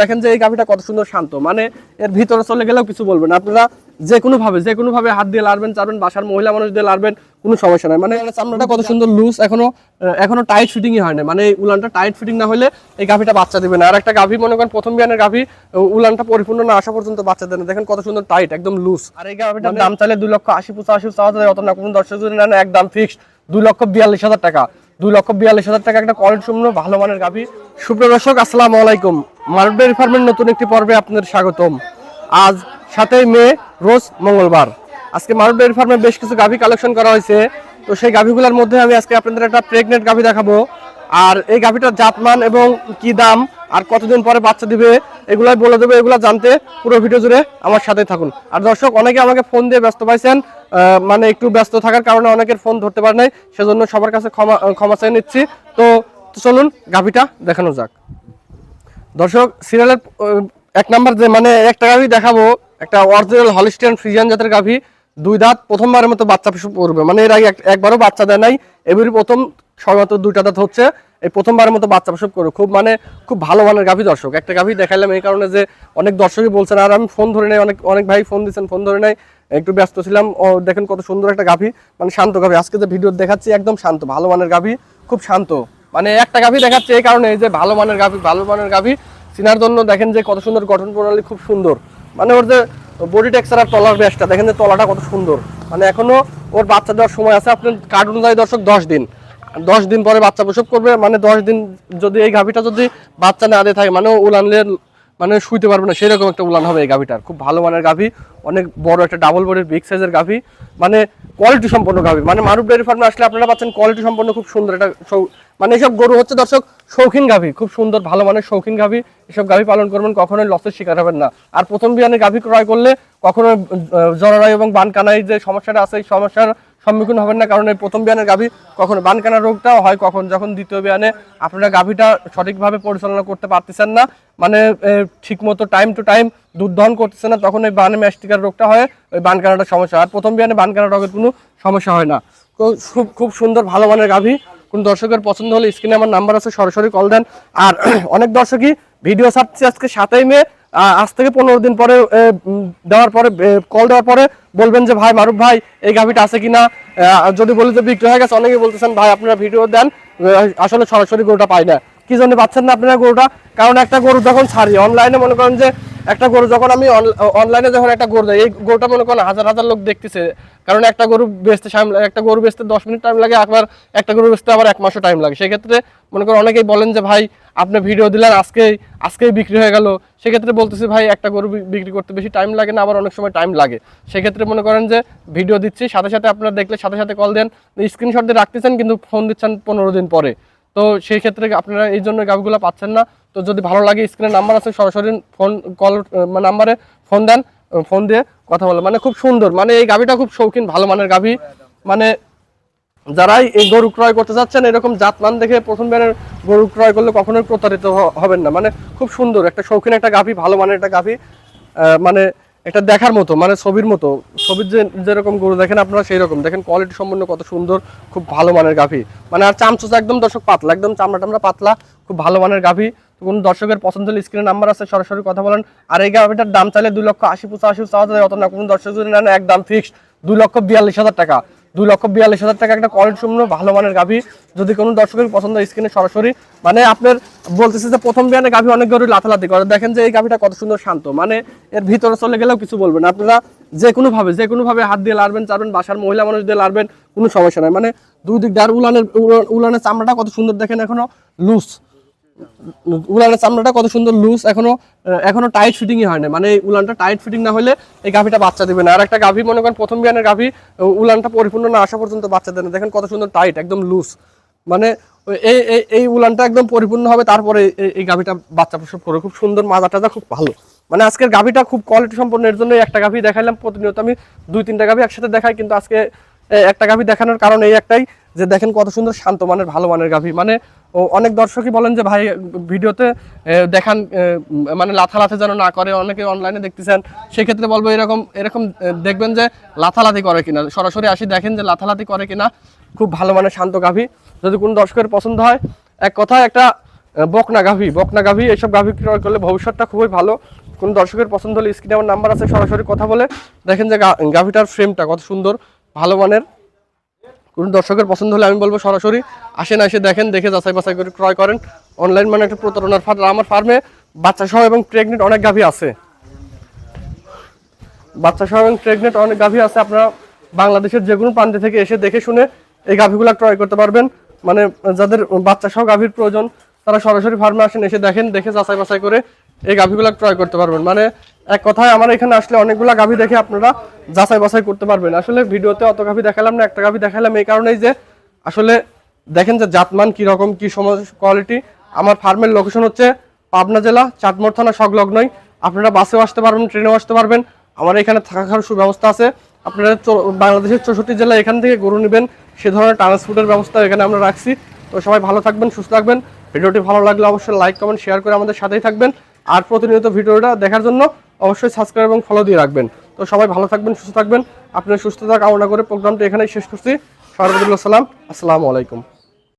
দেখেন যে এই গাভিটা কত সুন্দর শান্ত। মানে এর ভিতরে চলে গেলেও কিছু বলবেন আপনারা যে কোনো ভাবে যে কোনো ভাবে হাত দিয়ে লাড়বেন চাড়বেন বাসার মহিলা মানুষ দিয়ে লাড়বেন কোনো সমস্যা নাই। মানে চামড়াটা কত সুন্দর লুজ এখনও এখনও টাইট ফিটিংই হয় না মানে এই উলানটা টাইট ফিটিং না হলে এই গাভিটা বাচ্চা দিবে না। আর একটা গাভি মনে করেন প্রথম বিয়ানের গাভি উলানটা পরিপূর্ণ না আসা পর্যন্ত বাচ্চা দেয় না। দেখেন কত সুন্দর টাইট একদম লুজ আর এই গাভিটার দাম চাইলে দুই লক্ষ আশি পঁচাশি চাওয়া যায় অত না। কোনো দর্শক যদি নেন একদম ফিক্সড দুই লক্ষ বিয়াল্লিশ হাজার টাকা। দুই লক্ষ বিয়াল্লিশ হাজার টাকা একটা কোয়ালিটি শূন্য ভালো মানের গাভি। সুপ্রিয় দর্শক, আসসালামু আলাইকুম। মার্বেল ফার্মের নতুন একটি পর্বে আপনাদের স্বাগতম। আজ সাতই মে, রোজ মঙ্গলবার। আজকে মার্বেল ফার্মে বেশ কিছু গাভী কালেকশন করা হয়েছে। তো সেই গাভীগুলোর মধ্যে আমি আজকে আপনাদের একটা প্রেগনেন্ট গাভি দেখাবো। আর এই গাভিটার জাতমান এবং কি দাম, আর কতদিন পরে বাচ্চা দিবে, এগুলাই বলে দেবে, এগুলো জানতে পুরো ভিডিও জুড়ে আমার সাথে থাকুন। আর দর্শক, অনেকে আমাকে ফোন দিয়ে ব্যস্ত পাইছেন মানে একটু ব্যস্ত থাকার কারণে অনেকের ফোন ধরতে পারে নাই, সেজন্য সবার কাছে ক্ষমা ক্ষমা চেয়ে নিচ্ছি। তো চলুন, গাভিটা দেখানো যাক। দর্শক সিরিয়ালের এক নাম্বার যে মানে একটা গাভি দেখাবো, একটা অরিজিনাল হলিস্টিয়ান ফ্রিজিয়ান জাতের গাভি, দুই দাঁত, প্রথমবারের মতো বাচ্চা পড়বে। মানে এর আগে এক- একবারও বাচ্চা দেয় নাই, এবারই প্রথম সবেমাত্র দুইটা দাঁত হচ্ছে। এই প্রথমবারের মতো বাচ্চা প্রসব করবে। খুব মানে খুব ভালো মানের গাভি দর্শক। একটা গাভি দেখাইলাম এই কারণে যে অনেক দর্শকই বলছেন, আর আমি ফোন ধরে নেই। অনেক অনেক ভাই ফোন দিচ্ছেন ফোন ধরে নেই। একটু ব্যস্ত ছিলাম। ও, দেখেন কত সুন্দর একটা গাভি। মানে শান্ত গাভি। আজকে যে ভিডিও দেখাচ্ছি, একদম শান্ত, ভালো মানের গাভি। খুব শান্ত। মানে একটা গাভি দেখাচ্ছে এই কারণে যে ভালো মানের গাভি, ভালো মানের গাভি। চিনার জন্য দেখেন যে কত সুন্দর গঠন প্রণালী, খুব সুন্দর। মানে ওর যে বডি টেক্সচার আর তলার ব্যাসটা, দেখেন যে তলাটা কত সুন্দর। মানে এখনও ওর বাচ্চা দেওয়ার সময় আছে আপনার কার্ড অনুযায়ী দর্শক দশ দিন। দশ দিন পরে বাচ্চা প্রসব করবে মানে দশ দিন যদি এই গাভিটা যদি বাচ্চা না দিয়ে থাকে মানে উলানলে মানে শুইতে পারবে না, সেরকম একটা উলান হবে এই গাভিটার। খুব ভালো মানের গাভি, অনেক বড় একটা ডাবল বডির বিগ সাইজের গাভি মানে কোয়ালিটি সম্পন্ন গাভি। মানে মারুফ ডেয়ারি ফার্মে আসলে আপনারা পাচ্ছেন কোয়ালিটি সম্পন্ন, খুব সুন্দর একটা মানে এসব গরু হচ্ছে দর্শক শৌখিন গাভি, খুব সুন্দর ভালো মানের শৌখিন গাভি। এসব গাভি পালন করবেন, কখনোই লসের শিকার হবেন না। আর প্রথম বিয়ানে গাভি ক্রয় করলে কখনো জরারাই এবং বানকানাই যে সমস্যাটা আছে, এই সমস্যার সম্মুখীন হবেন না, কারণ এই প্রথম বিয়ানের গাভী কখনো বানকানা রোগটাও হয়, কখন যখন দ্বিতীয় বিয়ানে আপনারা গাভিটা সঠিকভাবে পরিচালনা করতে পারতেছেন না মানে ঠিক মতো টাইম টু টাইম দুধ দহন করতেছে না, তখন ওই বানে ম্যাস্টিকার রোগটা হয়, ওই বানকানাটার সমস্যা আর প্রথম বিয়ানে বানকানা রোগের কোনো সমস্যা হয় না। খুব খুব সুন্দর ভালো মানের গাভি, কোন দর্শকের পছন্দ হলে স্ক্রিনে আমার নাম্বার আছে, সরাসরি কল দেন। আর অনেক দর্শকই ভিডিও ছাড়ছে আজকে সাতই মে আজ থেকে পনেরো দিন পরে দেওয়ার পরে কল দেওয়ার পরে বলবেন যে, ভাই, মারুফ ভাই, এই গাভিটা আছে কিনা? যদি বলি যে, বিক্রি হয়ে গেছে অনেকে বলতেছেন, ভাই, আপনারা ভিডিও দেন। আসলে সরাসরি গরুটা পাই না। কি জন্য পাচ্ছেন না আপনারা গরুটা? কারণ একটা গরু যখন ছাড়ি অনলাইনে মনে করেন যে, একটা গরু যখন আমি অনলাইনে যখন একটা গরু দেয় এই গরুটা মনে করেন হাজার হাজার লোক দেখতেছে। কারণ একটা গরু বেচতে একটা গরু বেচতে দশ মিনিট টাইম লাগে, আবার একটা গরু বেচতে আবার এক মাসও টাইম লাগে। সেক্ষেত্রে মনে করেন অনেকেই বলেন যে, ভাই আপনি ভিডিও দিলেন আজকেই আজকেই বিক্রি হয়ে গেল। সেক্ষেত্রে বলতেছি, ভাই, একটা গরু বিক্রি করতে বেশি টাইম লাগে না, আবার অনেক সময় টাইম লাগে। সেক্ষেত্রে মনে করেন যে, ভিডিও দিচ্ছি, সাথে সাথে আপনারা দেখলে সাথে সাথে কল দেন। স্ক্রিনশট দিয়ে রাখতেছেন, কিন্তু ফোন দিচ্ছেন পনেরো দিন পরে। তো সেই ক্ষেত্রে আপনারা এই জন্য গাভিগুলো পাচ্ছেন না। তো যদি ভালো লাগে স্ক্রিনে নাম্বার আছে, সরাসরি ফোন কল নাম্বারে ফোন দেন ফোন দিয়ে কথা বলে মানে খুব সুন্দর মানে এই গাভিটা খুব শৌখিন, ভালো মানের গাভি মানে যারাই এই গরু ক্রয় করতে চাচ্ছেন এরকম জাতমান দেখে প্রথম বেরের গরু ক্রয় করলে কখনোই প্রতারিত হবেন না। মানে খুব সুন্দর, একটা শৌখিন একটা গাভি, ভালো মানের একটা গাভি মানে এটা দেখার মতো মানে ছবির মতো। ছবির যে যেরকম গরু দেখেন আপনারা সেই রকম দেখেন কোয়ালিটি সম্পূর্ণ কত সুন্দর, খুব ভালো মানের গাভি। মানে আর চামচুচা একদম দর্শক পাতলা, একদম চামড়া টামড়া পাতলা, খুব ভালো মানের গাভি। কোনো দর্শকের পছন্দ হলে স্ক্রিনে নাম্বার আছে, সরাসরি কথা বলেন। আর এই গাভিটার দাম চাইলে দুই লক্ষ আশি পঁচাশি চাওয়া যায় অত না, কোনো দর্শক যদি নেন, একদম ফিক্সড দুই লক্ষ বিয়াল্লিশ হাজার টাকা। দুই লক্ষ বিয়াল্লিশ হাজার টাকা একটা কোয়ালিটি সম্পূর্ণ ভালো মানের গাভি। যদি কোনো দর্শকের পছন্দ স্ক্রিনে সরাসরি। মানে আপনার বলতেছে যে প্রথম বিয়ানে গাভি অনেক গরু লাথালাথি করে। দেখেন যে এই গাভীটা কত সুন্দর শান্ত। মানে এর ভিতরে চলে গেলেও কিছু বলবেন আপনারা যে কোনোভাবে যে কোনোভাবে হাত দিয়ে লাড়বেন, চাড়বেন, বাসার মহিলা মানুষ দিয়ে লাড়বেন, কোনো সমস্যা নাই। মানে দুই দিক ডার উলানের উলানের চামড়াটা কত সুন্দর দেখেন এখনও লুজ উলানের চামড়াটা কত সুন্দর লুজ এখনও এখনও টাইট ফিটিংই হয় না মানে এই উলানটা টাইট ফিটিং না হলে এই গাভিটা বাচ্চা দিবে না। আর একটা গাভি, মনে করেন প্রথম বিয়ানের গাভি উলানটা পরিপূর্ণ না আসা পর্যন্ত বাচ্চা দেয় না। দেখেন কত সুন্দর টাইট একদম লুজ মানে এই এই উলানটা একদম পরিপূর্ণ হবে, তারপরে এই- গাভিটা বাচ্চা প্রসব করে খুব সুন্দর মাজা টাজা খুব ভালো। মানে আজকের গাভিটা খুব কোয়ালিটি সম্পন্ন, এর জন্য একটা গাভি দেখাইলাম। প্রতিনিয়ত আমি দুই, তিনটা গাভি একসাথে দেখাই, কিন্তু আজকে একটা গাভি দেখানোর কারণ এই একটাই, যে দেখেন কত সুন্দর শান্ত মানের, ভালো মানের গাভি। মানে অনেক দর্শকই বলেন যে, ভাই, ভিডিওতে দেখান মানে লাথালাথি যেন না করে। অনেকে অনলাইনে দেখতেছেন। সেক্ষেত্রে বলব এরকম এরকম দেখবেন যে, লাথালাথি করে কিনা। সরাসরি আসি, দেখেন যে লাথালাথি করে কিনা। খুব ভালো মানে শান্ত গাভি। যদি কোনো দর্শকের পছন্দ হয়, এক কথায় একটা বকনা গাভী বকনা গাভী এইসব গাভী ক্রয় করলে ভবিষ্যৎটা খুবই ভালো। কোন দর্শকের পছন্দ হলে স্ক্রিনে আমার নাম্বার আছে, সরাসরি কথা বলে দেখেন যে গাভীটার ফ্রেমটা কত সুন্দর, ভালো মানের। কোন দর্শকের পছন্দ হলে আমি বলব সরাসরি আসেন, এসে দেখেন, দেখে যাচাই বাছাই করে ক্রয় করেন। অনলাইন মানে একটা প্রতারণার ফাঁদ আমার ফার্মে বাচ্চা সহ এবং প্রেগনেন্ট অনেক গাভী আছে। বাচ্চা সহ এবং প্রেগনেন্ট অনেক গাভী আছে, আপনারা বাংলাদেশের যে কোনো প্রান্তে থেকে এসে দেখে শুনে এই গাভীগুলো ক্রয় করতে পারবেন। মানে যাদের বাচ্চা সহ গাভীর প্রয়োজন, তারা সরাসরি ফার্মে আসেন, এসে দেখেন, দেখে যাচাই বাছাই করে এই গাভীগুলো ক্রয় করতে পারবেন। মানে এক কথায় আমার এখানে আসলে অনেকগুলো গাভী দেখে আপনারা যাচাই বাছাই করতে পারবেন। আসলে ভিডিওতে অত গাভী দেখালাম না, একটা গাভী দেখালাম এই কারণেই যে আসলে দেখেন যে জাতমান কি রকম কি সময় কোয়ালিটি আমার ফার্মের লোকেশন হচ্ছে পাবনা জেলা চাটমোড় থানা সংলগ্নই। আপনারা বাসেও আসতে পারবেন, ট্রেনেও আসতে পারবেন। আমার এখানে থাকা খাওয়ার সুব্যবস্থা আছে। আপনারা বাংলাদেশের চৌষট্টি জেলা এখান থেকে গরু নেবেন। সে ধরনের ট্রান্সপোর্টের ব্যবস্থা এখানে আমরা রাখছি। তো সবাই ভালো থাকবেন, সুস্থ থাকবেন। ভিডিওটি ভালো লাগলে অবশ্যই লাইক কমেন্ট শেয়ার করে আমাদের সাথেই থাকবেন। আর প্রতিনিয়ত ভিডিওটা দেখার জন্য অবশ্যই সাবস্ক্রাইব এবং ফলো দিয়ে রাখবেন। তো সবাই ভালো থাকবেন, সুস্থ থাকবেন। আপনার সুস্থতা কামনা করে প্রোগ্রামটা এখানেই শেষ করছি। সরবুল্লাহ সালাম। আসসালামু আলাইকুম।